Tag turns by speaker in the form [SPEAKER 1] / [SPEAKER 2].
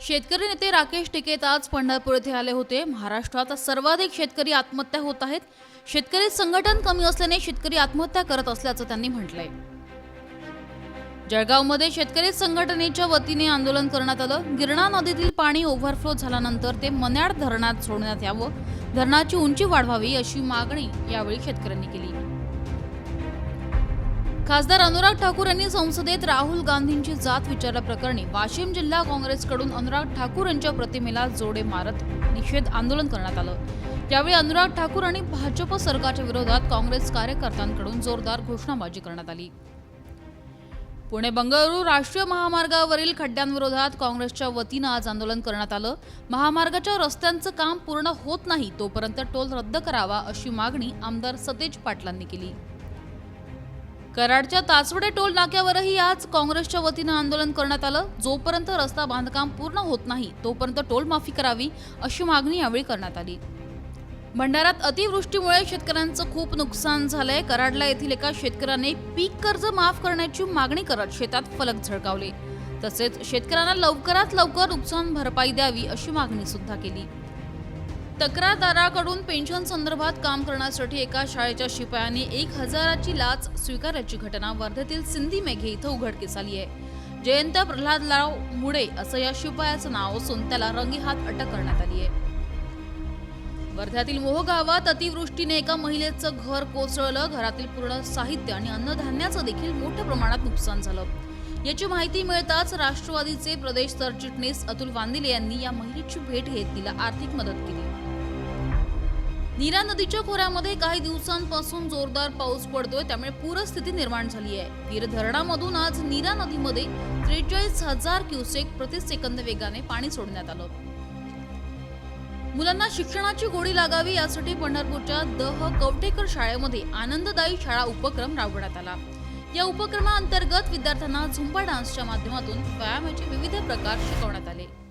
[SPEAKER 1] शेतकरी नेते राकेश टिकेत आज पंढरपूर येथे आले होते. महाराष्ट्रात सर्वाधिक शेतकरी आत्महत्या होत आहेत. शेतकरी संघटन कमी असल्याने शेतकरी आत्महत्या करत असल्याचं त्यांनी म्हटलंय. जळगावमध्ये शेतकरी संघटनेच्या वतीने आंदोलन करण्यात आलं. गिरणा नदीतील पाणी ओव्हरफ्लो झाल्यानंतर ते मन्याड धरणात सोडण्यात यावं. धरणाची उंची वाढवावी अशी मागणी यावेळी शेतकऱ्यांनी केली. खासदार अनुराग ठाकूर यांनी संसदेत राहुल गांधींची जात विचारल्याप्रकरणी वाशिम जिल्हा काँग्रेसकडून अनुराग ठाकूर यांच्या प्रतिमेला जोडे मारत निषेध आंदोलन करण्यात आलं. यावेळी अनुराग ठाकूर आणि भाजप सरकारच्या विरोधात काँग्रेस कार्यकर्त्यांकडून जोरदार घोषणाबाजी करण्यात आली. पुणे बंगळुरू राष्ट्रीय महामार्गावरील खड्ड्यांविरोधात काँग्रेसच्या वतीनं आज आंदोलन करण्यात आलं. महामार्गाच्या रस्त्यांचं काम पूर्ण होत नाही तोपर्यंत टोल रद्द करावा अशी मागणी आमदार सतेज पाटलांनी केली. कराडच्या ताचवडे टोल नाक्यावरही आज काँग्रेसच्या वतीनं आंदोलन करण्यात आलं. जोपर्यंत रस्ता बांधकाम पूर्ण होत नाही तोपर्यंत टोल माफी करावी अशी मागणी यावेळी करण्यात आली. भंडाऱ्यात अतिवृष्टीमुळे शेतकऱ्यांचं खूप नुकसान झालंय. कराडला येथील एका शेतकऱ्याने पीक कर्ज माफ करण्याची मागणी करत शेतात फलक झळकावले. तसेच शेतकऱ्यांना लवकरात लवकर नुकसान भरपाई द्यावी अशी मागणी सुद्धा केली. तक्रारदाराकडून पेन्शन संदर्भात काम करण्यासाठी एका शाळेच्या शिपायाने एक हजाराची लाच स्वीकारल्याची घटना वर्ध्यातील सिंधी मेघे इथं उघडकीस आली आहे. जयंत प्रल्हादराव मुडे असं या शिपायाचं नाव असून त्याला रंगीहात अटक करण्यात आली आहे. वर्ध्यातील मोह गावात अतिवृष्टीने एका महिलेचं घर कोसळलं घरातील पूर्ण साहित्य आणि अन्नधान्याचं देखील मोठ्या प्रमाणात नुकसान झालं. याची माहिती मिळताच राष्ट्रवादीचे प्रदेश सरचिटणीस अतुल वांदिले यांनी या महिलेची भेट घेत तिला आर्थिक मदत केली. नीरा नदीच्या खोऱ्यामध्ये काही दिवसांपासून जोरदार पाऊस पडतोय त्यामुळे पूरस्थिती निर्माण झाली आहे. वीर धरणामधून आज नीरा नदीमध्ये त्रेचाळीस हजार क्युसेक प्रतिसेकंद वेगाने पाणी सोडण्यात आलं. मुलांना शिक्षणाची गोडी लागावी यासाठी पंढरपूरच्या दह कवटेकर शाळेमध्ये आनंददायी शाळा उपक्रम राबवण्यात आला. या उपक्रमाअंतर्गत विद्यार्थ्यांना झुंबा डान्सच्या माध्यमातून व्यायामाचे विविध प्रकार शिकवण्यात आले.